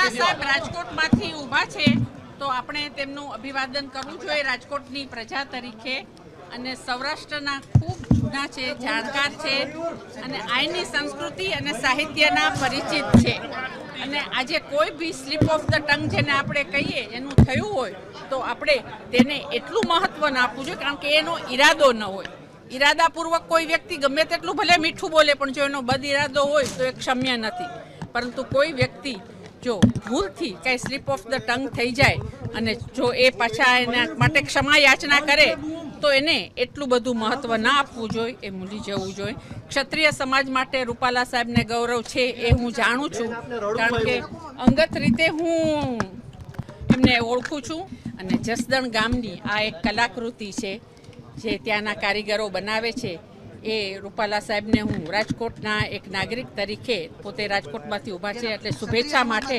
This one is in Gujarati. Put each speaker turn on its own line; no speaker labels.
રૂપાલા સાહેબ રાજકોટમાંથી ઊભા છે તો આપણે તેમનું અભિવાદન કરવું જોઈએ રાજકોટની પ્રજા તરીકે. અને સૌરાષ્ટ્રના ખૂબ જૂના છે જાણકાર છે અને આઈની સંસ્કૃતિ અને સાહિત્યના પરિચિત છે. અને આજે કોઈ બી સ્લીપ ઓફ ધ ટંગ જેને આપણે કહીએ એનું થયું હોય તો આપણે તેને એટલું મહત્ત્વ ના આપવું જોઈએ કારણ કે એનો ઈરાદો ન હોય. ઈરાદાપૂર્વક કોઈ વ્યક્તિ ગમે તેટલું ભલે મીઠું બોલે પણ જો એનો બદ ઈરાદો હોય તો એ ક્ષમ્ય નથી. પરંતુ કોઈ વ્યક્તિ જો ભૂલથી કાંઈ સ્લીપ ઓફ ધ ટંગ થઈ જાય અને જો એ પાછા એના માટે ક્ષમા યાચના કરે, તો એને એટલું બધું મહત્ત્વ ના આપવું જોઈએ, એ ભૂલી જવું જોઈએ. ક્ષત્રિય સમાજ માટે રૂપાલા સાહેબને ગૌરવ છે એ હું જાણું છું. કારણ કે અંગત રીતે હું એમને ઓળખું છું અને જસદણ ગામની આ એક કલાકૃતિ છે, જે ત્યાંના કારીગરો બનાવે છે. એ રૂપાલા સાહેબને હું રાજકોટના એક નાગરિક તરીકે પોતે રાજકોટમાંથી ઊભા છે એટલે શુભેચ્છા માટે